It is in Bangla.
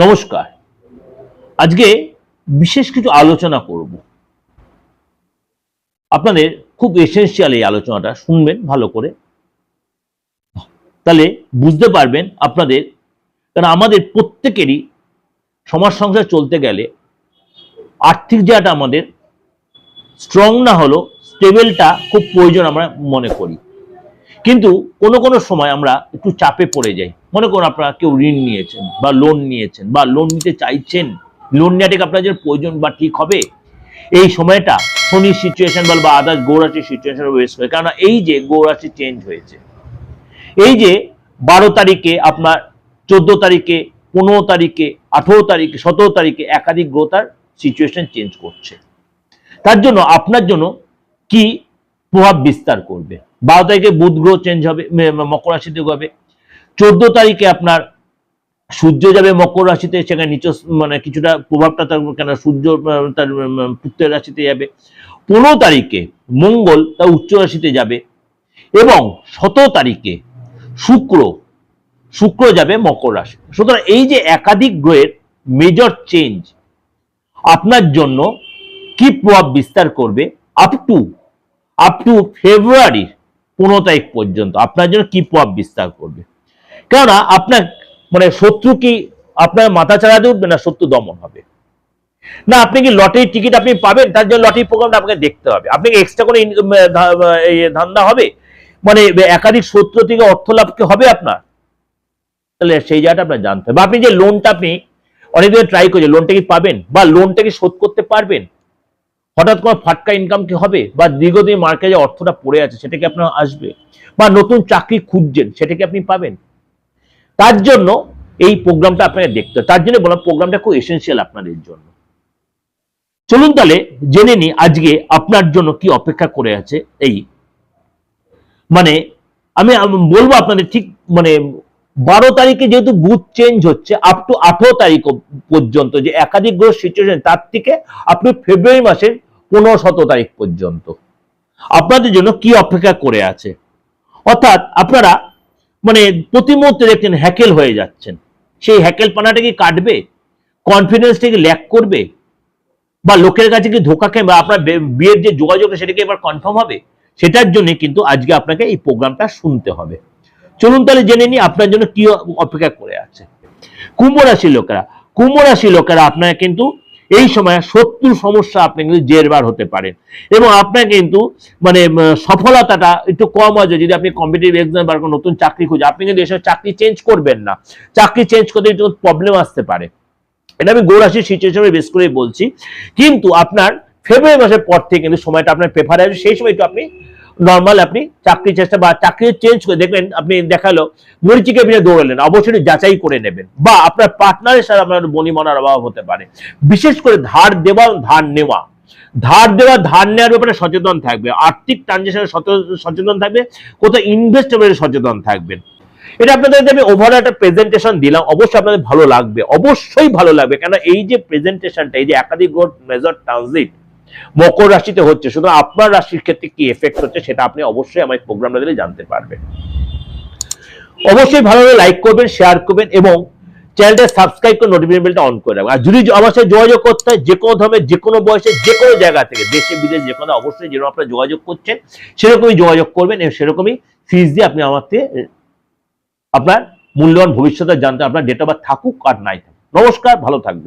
নমস্কার। আজকে বিশেষ কিছু আলোচনা করব। আপনাদের খুব এসেন্সিয়াল এই আলোচনাটা শুনবেন ভালো করে। তাহলে বুঝতে পারবেন আপনাদের, কারণ আমাদের প্রত্যেকেরই সমাজ সংসার চলতে গেলে আর্থিক জায়গাটা আমাদের স্ট্রং না হলেও স্টেবেলটা খুব প্রয়োজন আমরা মনে করি। কিন্তু কোনো কোনো সময় আমরা একটু চাপে পড়ে যাই। মনে করুন আপনারা কেউ ঋণ নিয়েছেন বা লোন নিয়েছেন বা লোন নিতে চাইছেন লোন নেওয়াটাকে জন্য প্রয়োজন বা ঠিক হবে। এই সময়টা শনির সিচুয়েশন বল বা আদার্স গৌরাশির সিচুয়েশন ওয়েস্ট করে কেননা এই যে গৌরাশি চেঞ্জ হয়েছে, এই যে বারো তারিখে আপনার চোদ্দ তারিখে, পনেরো তারিখে, আঠেরো তারিখে, সতেরো তারিখে একাধিক গ্রহ তার সিচুয়েশন চেঞ্জ করছে। তার জন্য আপনার জন্য কি প্রভাব বিস্তার করবে। বারো তারিখে বুধ গ্রহ চেঞ্জ হবে মকর রাশিতে হবে। চোদ্দ তারিখে আপনার সূর্য যাবে মকর রাশিতে, সেখানে নিচ মানে কিছুটা প্রভাবটা তার, কেন সূর্য তার পুত্রের রাশিতে যাবে। পনেরো তারিখে মঙ্গল তার উচ্চ রাশিতে যাবে এবং সতেরো তারিখে শুক্র শুক্র যাবে মকর রাশি। সুতরাং এই যে একাধিক গ্রহের মেজর চেঞ্জ আপনার জন্য কি প্রভাব বিস্তার করবে? আপ টু আপ টু ফেব্রুয়ারির পনেরো তারিখ পর্যন্ত। আপনার জন্য কি প্রভাব বিস্তার করবে। কেননা আপনার মানে শত্রু কি আপনার মাথা চাড়াতে উঠবে না শত্রু দমন হবে? না, আপনি কি লটারি টিকিট আপনি পাবেন? তার জন্য লটারি প্রোগ্রামটা আপনাকে দেখতে হবে। আপনি এক্সট্রা এই ধান্দা হবে? মানে একাধিক শত্রু থেকে অর্থ লাভ কি হবে আপনার? তাহলে সেই জায়গাটা আপনার জানতে হবে। আপনি যে লোনটা আপনি অনেকদিন ট্রাই করছেন লোনটা কি পাবেন? বা লোনটা কি শোধ করতে পারবেন? হঠাৎ করে ফাটকা ইনকাম কি হবে? বা দীর্ঘদিন মার্কেটে অর্থটা পড়ে আছে, সেটা কি আপনার আসবে? বা নতুন চাকরি খুঁজছেন, সেটা কি আপনি পাবেন? তার জন্য এই প্রোগ্রামটা আপনাকে দেখতে তার জন্য বললাম প্রোগ্রামটা খুব এসেন্সিয়াল আপনাদের জন্য। চলুন তাহলে জেনে নি আজকে আপনার জন্য কি অপেক্ষা করে আছে এই। মানে আমি বলব আপনাদের ঠিক মানে বারো তারিখে যেহেতু বুথ চেঞ্জ হচ্ছে আপ টু আঠেরো তারিখ পর্যন্ত যে একাধিক গ্রহ সিচুয়েশন তার থেকে আপনি ফেব্রুয়ারি মাসের পনেরো সতেরো তারিখ পর্যন্ত। আপনাদের জন্য কি অপেক্ষা করে আছে? অর্থাৎ আপনারা মানে প্রতি মুহূর্তে দেখছেন হ্যাকেল হয়ে যাচ্ছেন। সেই হ্যাকেল পানাটা কি কাটবে? কনফিডেন্সটা কি ল্যাক করবে? বা লোকের কাছে কি ধোকা খেয়ে বা আপনার বিয়ের যে যোগাযোগ সেটা কি এবার কনফার্ম হবে? সেটার জন্য কিন্তু আজকে আপনাকে এই প্রোগ্রামটা শুনতে হবে। চলুন তাহলে জেনে নিই আপনার জন্য কি অপেক্ষা করে আছে। কুম্ভ রাশির লোকেরা। কুম্ভ রাশির লোকেরা, আপনার কিন্তু এই সময় শত্রু সমস্যা আপনি কিন্তু জেরবার হতে পারেন এবং আপনার কিন্তু মানে সফলতাটা একটু কম আছে যদি আপনি কম্পিটিভ এক্সাম বা কোনো নতুন চাকরি খুঁজে আপনি কিন্তু এসব চাকরি চেঞ্জ করবেন না। চাকরি চেঞ্জ করতে একটু প্রবলেম আসতে পারে। এটা আমি গৌরাশির সিচুয়েশনে বেশ করে বলছি। কিন্তু আপনার ফেব্রুয়ারি মাসের পর থেকে কিন্তু সময়টা আপনার প্রেফার আসবে সেই সময় একটু আপনি নর্মাল আপনি চাকরি চেষ্টা বা চাকরি চেঞ্জ করে দেখবেন, আপনি দেখাল, মরিচিকে আপনি দৌড়ালেন অবশ্যই যাচাই করে নেবেন বা আপনার পার্টনারের সাথে আপনার বনিমনার অভাব হতে পারে। বিশেষ করে ধার দেওয়া ধার নেওয়া। ধার দেওয়া, ধার নেওয়ার ব্যাপারে সচেতন থাকবে। আর্থিক ট্রানজেকশনে সচেতন থাকবে, কোথাও ইনভেস্ট সচেতন থাকবেন এটা আপনাদের আমি ওভারঅল একটা প্রেজেন্টেশন দিলাম, অবশ্যই আপনাদের ভালো লাগবে, অবশ্যই ভালো লাগবে। কেন এই যে প্রেজেন্টেশনটা এই যে একাধিক মেজর ট্রানজিট মকর রাশিতে হচ্ছে শুধু আপনার রাশির ক্ষেত্রে কি এফেক্ট হচ্ছে সেটা আপনি অবশ্যই আমার প্রোগ্রামটা দিলে জানতে পারবেন। অবশ্যই ভালোভাবে লাইক করবেন শেয়ার করবেন এবং চ্যানেলটা সাবস্ক্রাইব করে নোটিফিকেশন বেলটা অন করে রাখবেন। আর যদি আমার সাথে যোগাযোগ করতে হয়, যে কোনো ধর্মের, যে কোনো বয়সে যে কোনো জায়গা থেকে, দেশে, বিদেশে, যে কোনো, অবশ্যই যেরকম আপনারা যোগাযোগ করছেন, সেরকমই যোগাযোগ করবেন এবং সেরকমই ফিজ দিয়ে আপনি আমার আপনার মূল্যবান ভবিষ্যতে জানতে, আপনার ডেট অফ বার্থ থাকুক আর নাই থাকুক। নমস্কার, ভালো থাকবেন।